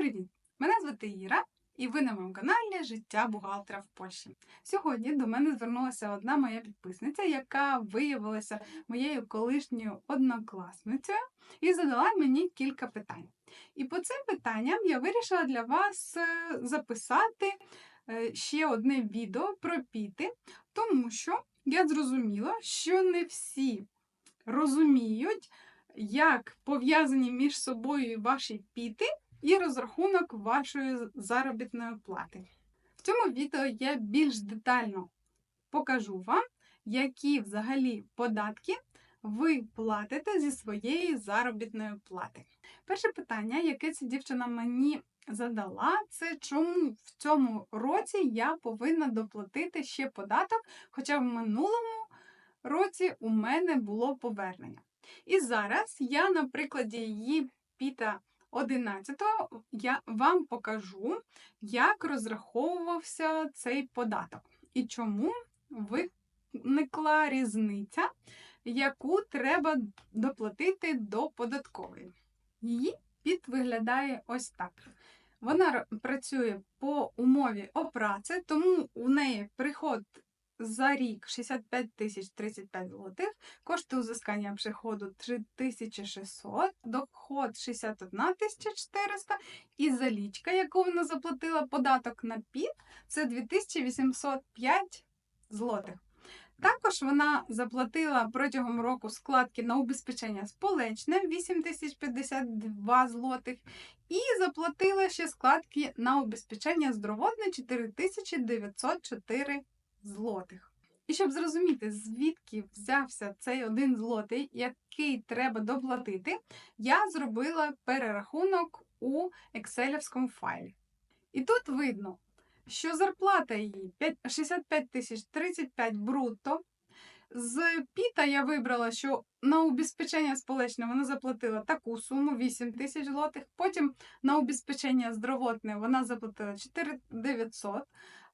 привіт! Мене звати Іра, і ви на моєму каналі Життя бухгалтера в Польщі. Сьогодні до мене звернулася одна моя підписниця, яка виявилася моєю колишньою однокласницею, і задала мені кілька питань. І по цим питанням я вирішила для вас е, записати е, ще одне відео про піти, тому що я зрозуміла, що не всі розуміють, як пов'язані між собою ваші піти і розрахунок вашої заробітної плати. В цьому відео я більш детально покажу вам, які взагалі податки ви платите зі своєї заробітної плати. Перше питання, яке ця дівчина мені задала, це чому в цьому році я повинна доплатити ще податок, хоча в минулому році у мене було повернення. І зараз я на прикладі її піта 11-го я вам покажу, як розраховувався цей податок і чому виникла різниця, яку треба доплатити до податкової. Її піт виглядає ось так. Вона працює по умові опраці, тому у неї приход за рік 65 тисяч 35 злотих, кошти узискання приходу 3600, доход 61 тисяча 400 і залічка, яку вона заплатила податок на ПІД, це 2805 злотих. Також вона заплатила протягом року складки на убезпечення сполечне 8052 злотих, і заплатила ще складки на убезпечення здоровотне 4904 злотих. І щоб зрозуміти, звідки взявся цей один злотий, який треба доплатити, я зробила перерахунок у екселівському файлі. І тут видно, що зарплата її 65 тисяч 35 брутто. З піта я вибрала, що на убезпечення сполечне вона заплатила таку суму 8 тисяч злотих. Потім на убезпечення здоровотне вона заплатила 4900.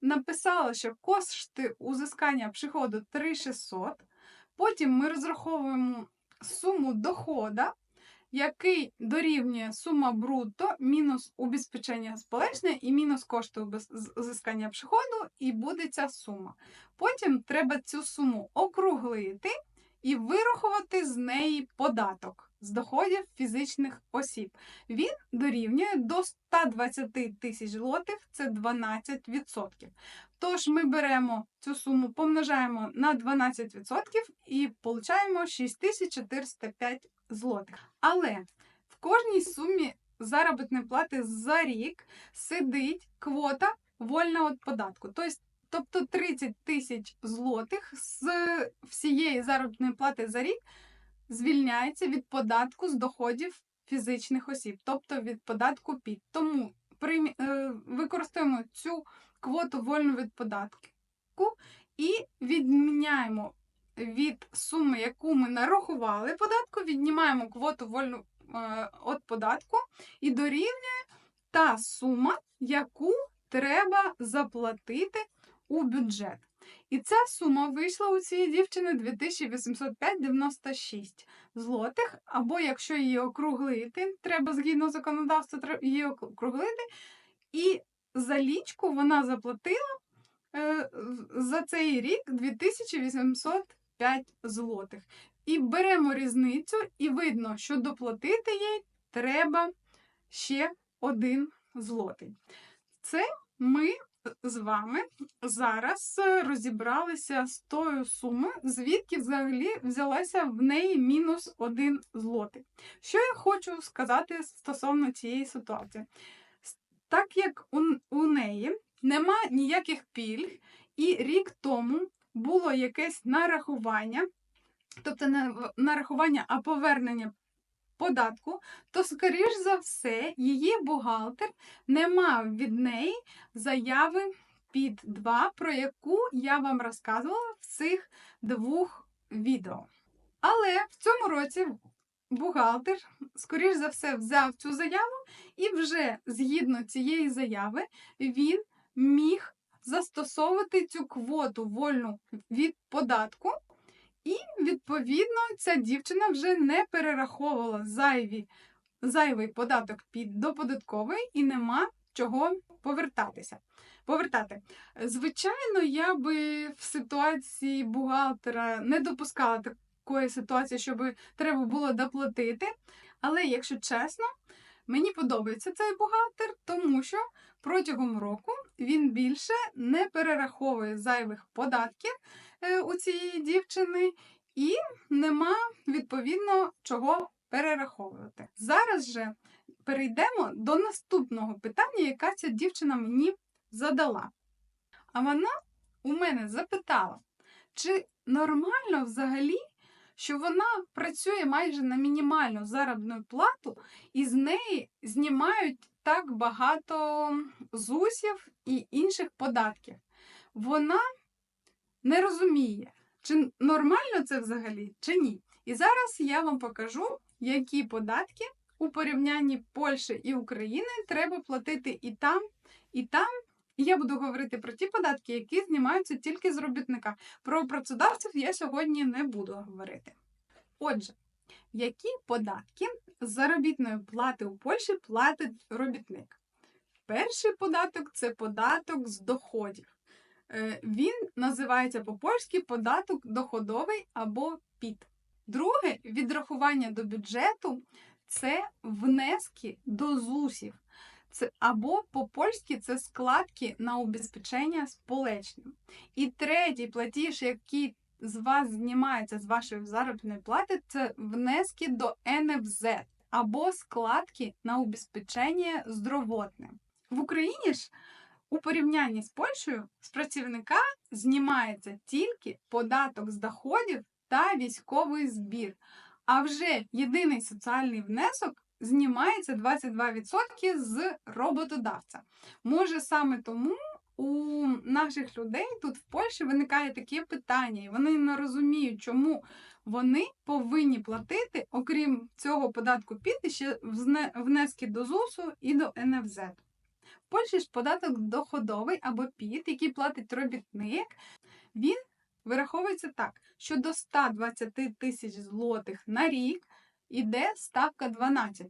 Написала, що кошти узискання приходу 3600. Потім ми розраховуємо суму дохода, який дорівнює сума брутто мінус убезпечення сполучення і мінус кошти узискання приходу, і буде ця сума. Потім треба цю суму округлити і вирахувати з неї податок з доходів фізичних осіб. Він дорівнює до 120 тисяч злотих, це 12%. Тож ми беремо цю суму, помножаємо на 12% і получаємо 6405 злотих. Але в кожній сумі заробітної плати за рік сидить квота вольна від податку. Тобто 30 тисяч злотих з всієї заробітної плати за рік звільняється від податку з доходів фізичних осіб, тобто від податку ПІД. Тому е, використовуємо цю квоту вольну від податку і відміняємо від суми, яку ми нарахували податку, віднімаємо квоту вольну е, від податку і дорівнює та сума, яку треба заплатити у бюджет. І ця сума вийшла у цієї дівчини 2805,96 злотих, або якщо її округлити, треба згідно законодавства її округлити. І за лічку вона заплатила е, за цей рік 2805 злотих. І беремо різницю, і видно, що доплатити їй треба ще один злотий. Це ми з вами зараз е, розібралися з тою сумою, звідки взагалі взялася в неї мінус один злотий. Що я хочу сказати стосовно цієї ситуації? Так як у, у неї нема ніяких пільг, і рік тому було якесь нарахування, тобто не нарахування, а повернення податку, то, скоріш за все, її бухгалтер не мав від неї заяви під 2, про яку я вам розказувала в цих двох відео. Але в цьому році бухгалтер, скоріш за все, взяв цю заяву, і вже згідно цієї заяви він міг застосовувати цю квоту вольну від податку і, відповідно, ця дівчина вже не перераховувала зайві зайвий податок під до податкової і нема чого повертатися. Повертати. Звичайно, я би в ситуації бухгалтера не допускала такої ситуації, щоб треба було доплатити. Але, якщо чесно, мені подобається цей бухгалтер, тому що протягом року він більше не перераховує зайвих податків е, у цієї дівчини, і нема відповідно чого перераховувати. Зараз же перейдемо до наступного питання, яка ця дівчина мені задала. А вона у мене запитала, чи нормально взагалі, що вона працює майже на мінімальну заробітну плату, і з неї знімають так багато зусів і інших податків. Вона не розуміє, чи нормально це взагалі, чи ні. І зараз я вам покажу, які податки у порівнянні Польщі і України треба платити і там, і там. І я буду говорити про ті податки, які знімаються тільки з робітника. Про працедавців я сьогодні не буду говорити. Отже, які податки з заробітної плати у Польщі платить робітник? Перший податок це податок з доходів. Е, Він називається по-польськи податок доходовий або ПІТ. Друге відрахування до бюджету це внески до ЗУСів. Це або по-польськи це складки на убезпечення сполечним. І третій платіж, який з вас знімається з вашої заробітної плати, це внески до НФЗ або складки на убезпечення здоровотне. В Україні ж у порівнянні з Польщею з працівника знімається тільки податок з доходів та військовий збір. А вже єдиний соціальний внесок знімається 22% з роботодавця. Може саме тому у наших людей тут в Польщі виникає таке питання, і вони не розуміють, чому вони повинні платити, окрім цього податку піти ще внески до ЗУСу і до НФЗ. В Польщі ж податок доходовий або ПІТ, який платить робітник, він вираховується так, що до 120 тисяч злотих на рік іде ставка 12%.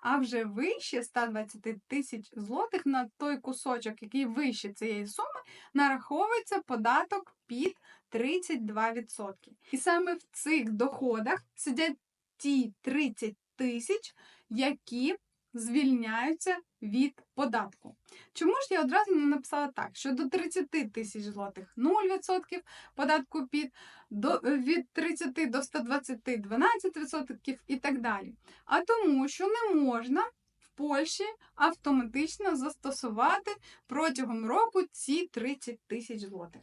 А вже вище 120 тисяч злотих на той кусочок, який вище цієї суми, нараховується податок під 32%. І саме в цих доходах сидять ті 30 тисяч, які звільняються від податку. Чому ж я одразу не написала так, що до 30 тисяч злотих 0% податку під, до, від 30 до 120 12% і так далі. А тому, що не можна в Польщі автоматично застосувати протягом року ці 30 тисяч злотих.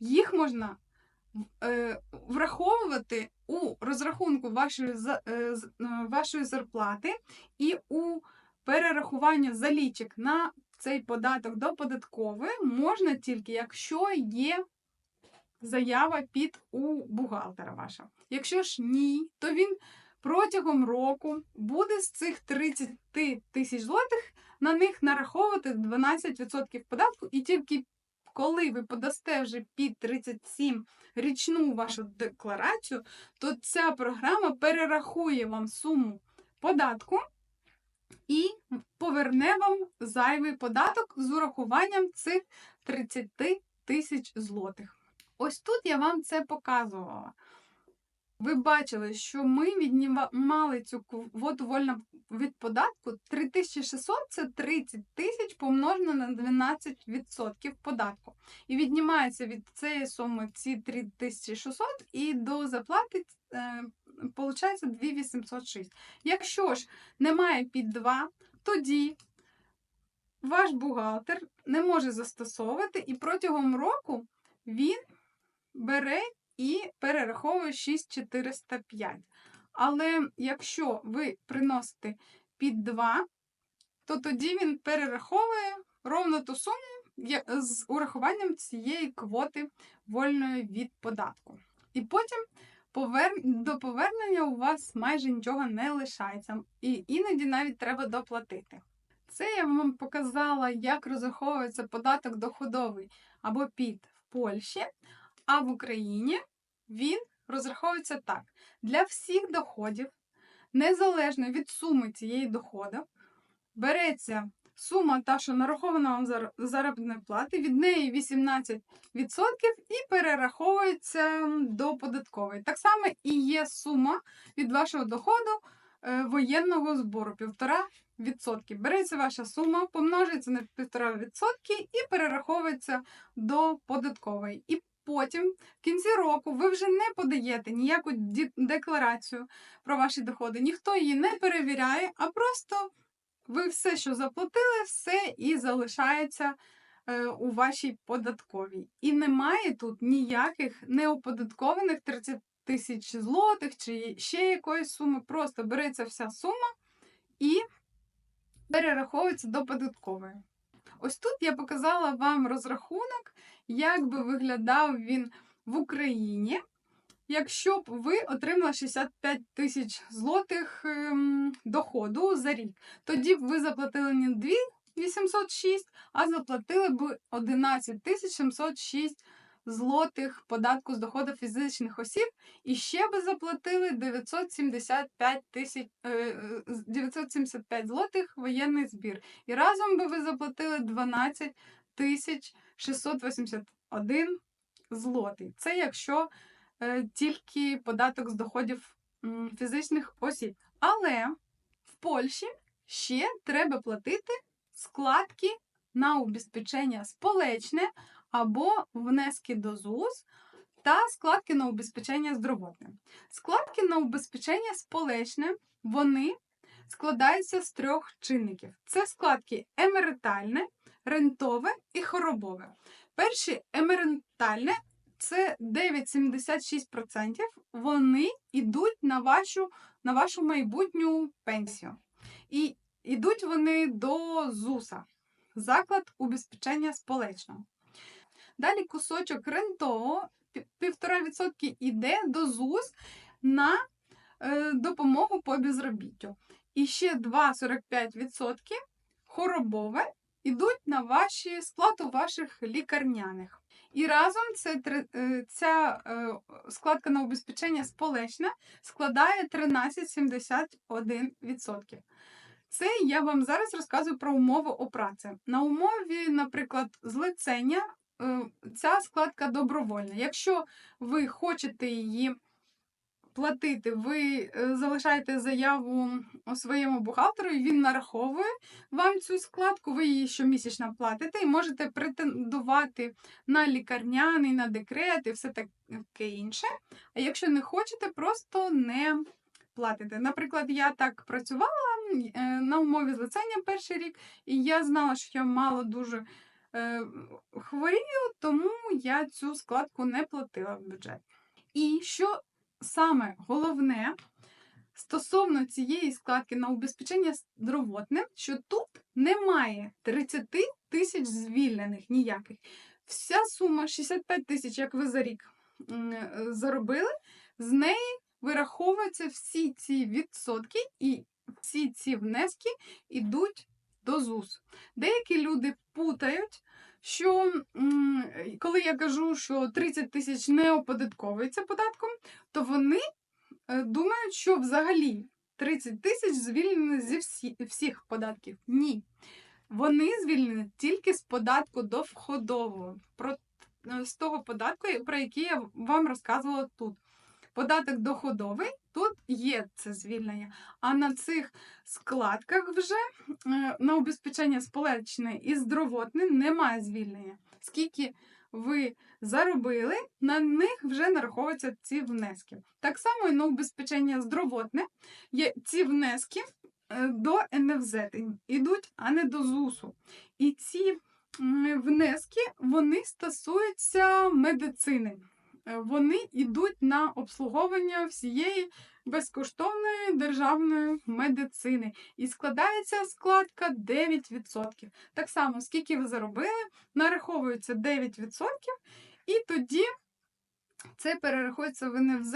Їх можна враховувати у розрахунку вашої, е, вашої зарплати і у перерахування залічок на цей податок до податкової можна тільки, якщо є заява під у бухгалтера ваша. Якщо ж ні, то він протягом року буде з цих 30 тисяч злотих на них нараховувати 12% податку, і тільки коли ви подасте вже під 37 річну вашу декларацію, то ця програма перерахує вам суму податку і поверне вам зайвий податок з урахуванням цих 30 тисяч злотих. Ось тут я вам це показувала. Ви бачили, що ми віднімали цю квоту вольно від податку 3600 це 30 тисяч помножено на 12% податку. І віднімається від цієї суми ці 3600 і до заплати е, Получається 2806. Якщо ж немає під 2, тоді ваш бухгалтер не може застосовувати, і протягом року він бере і перераховує 6405. Але якщо ви приносите під 2, то тоді він перераховує ровно ту суму з урахуванням цієї квоти вольної від податку. І потім повер... до повернення у вас майже нічого не лишається, і іноді навіть треба доплатити. Це я вам показала, як розраховується податок доходовий або під в Польщі, а в Україні він розраховується так: для всіх доходів незалежно від суми цієї доходу, береться сума, та, що нарахована вам заробітної плати, від неї 18% і перераховується до податкової. Так само і є сума від вашого доходу е, воєнного збору 1,5%. Береться ваша сума, помножується на 1,5% і перераховується до податкової. І потім, в кінці року, ви вже не подаєте ніяку декларацію про ваші доходи. Ніхто її не перевіряє, а просто ви все, що заплатили, все і залишається е, у вашій податковій. І немає тут ніяких неоподаткованих 30 тисяч злотих чи ще якоїсь суми. Просто береться вся сума і перераховується до податкової. Ось тут я показала вам розрахунок, як би виглядав він в Україні. Якщо б ви отримали 65 тисяч злотих ем, доходу за рік, тоді б ви заплатили не 2 806, а заплатили б 11 тисяч 706 злотих податку з доходу фізичних осіб і ще би заплатили 975 тисяч е, е, 975 злотих воєнний збір. І разом би ви заплатили 12 тисяч 681 злотий. Це якщо е, тільки податок з доходів фізичних осіб. Але в Польщі ще треба платити складки на убезпечення сполечне або внески до ЗУС та складки на убезпечення здоровотне. Складки на убезпечення сполечне вони складаються з трьох чинників: це складки емеритальне, рентове і хоробове. Перші емеритальне це 9,76%. Вони йдуть на вашу, на вашу майбутню пенсію. І йдуть вони до ЗУСа, заклад убезпечення сполечного. Далі кусочок рентового 1,5% йде до ЗУС на е, допомогу по безробіттю. І ще 2,45% хоробове йдуть на ваші сплату ваших лікарняних. І разом це, е, ця е, складка на убезпечення сполечна складає 13,71%. Це я вам зараз розказую про умови опраці. На умові, наприклад, злицення ця складка добровольна. Якщо ви хочете її платити, ви е, залишаєте заяву своєму бухгалтеру, і він нараховує вам цю складку, ви її щомісячно платите і можете претендувати на лікарняний, на декрет і все таке інше. А якщо не хочете, просто не платите. Наприклад, я так працювала е, на умові злицення перший рік, і я знала, що я мало дуже хворію, тому я цю складку не платила в бюджет. І що саме головне стосовно цієї складки на убезпечення здоровотне, що тут немає 30 тисяч звільнених ніяких. Вся сума 65 тисяч, як ви за рік е, заробили, з неї вираховуються всі ці відсотки, і всі ці внески йдуть до ЗУС. Деякі люди путають, що коли я кажу, що 30 тисяч не оподатковується податком, то вони е, думають, що взагалі 30 тисяч звільнені зі всі, всіх податків. Ні. Вони звільнені тільки з податку до входового, про, е, з того податку, про який я вам розказувала тут. Податок доходовий, тут є це звільнення. А на цих складках вже е, на убезпечення сполечне і здоровотне немає звільнення. Скільки ви заробили, на них вже нараховуються ці внески. Так само і на убезпечення здоровотне є ці внески е, до НФЗ йдуть, а не до ЗУСу. І ці внески вони стосуються медицини. Е, Вони йдуть на обслуговування всієї безкоштовної державної медицини. І складається складка 9%. Так само, скільки ви заробили, нараховується 9%, і тоді це перерахується в НФЗ,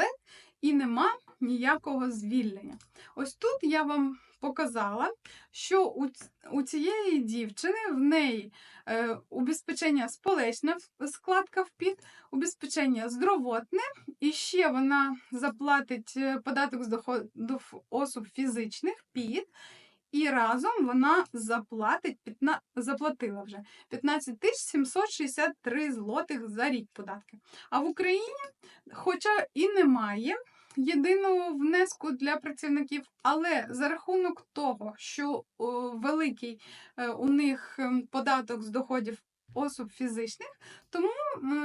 і нема ніякого звільнення. Ось тут я вам показала, що у, у цієї дівчини в неї е, убезпечення сполечна в- складка в під, убезпечення здоровотне, і ще вона заплатить е, податок з доходу в осіб фізичних під. І разом вона заплатить 15, заплатила вже 15 тисяч 763 злотих за рік податки. А в Україні, хоча і немає єдиного внеску для працівників, але за рахунок того, що великий е, у них ем, податок з доходів осіб фізичних, тому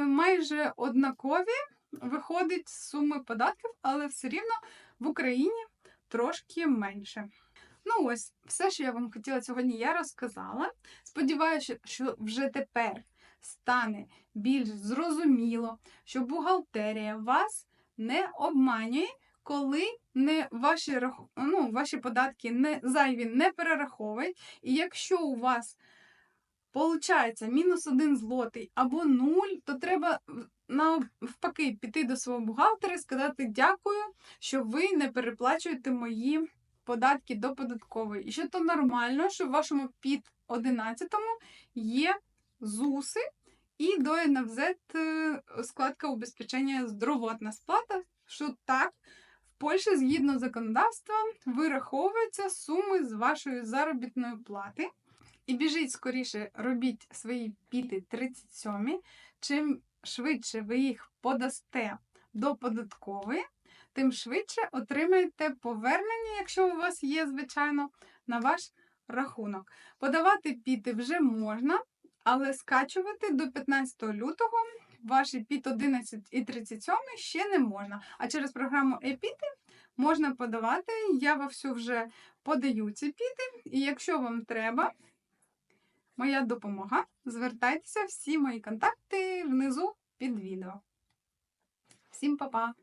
майже однакові виходить суми податків, але все рівно в Україні трошки менше. Ну ось, все, що я вам хотіла сьогодні, я розказала. Сподіваюся, що вже тепер стане більш зрозуміло, що бухгалтерія вас не обманює, коли не ваші, ну, ваші податки не, зайві не перераховують. І якщо у вас Получається, мінус один злотий або нуль, то треба навпаки піти до свого бухгалтера і сказати дякую, що ви не переплачуєте мої податки до податкової. І що то нормально, що в вашому під 11 є ЗУСи і до НФЗ е, складка убезпечення здоровотна сплата, що так. Польщі, згідно законодавства, вираховуються суми з вашої заробітної плати. І біжіть скоріше, робіть свої піти 37. Чим швидше ви їх подасте до податкової, тим швидше отримаєте повернення, якщо у вас є, звичайно, на ваш рахунок. Подавати піти вже можна, але скачувати до 15 лютого ваші піт 11 і 37 ще не можна. А через програму e-піти можна подавати. Я вовсю вже подаю ці піти, і якщо вам треба моя допомога, звертайтеся всі мої контакти внизу під відео. Всім па-па!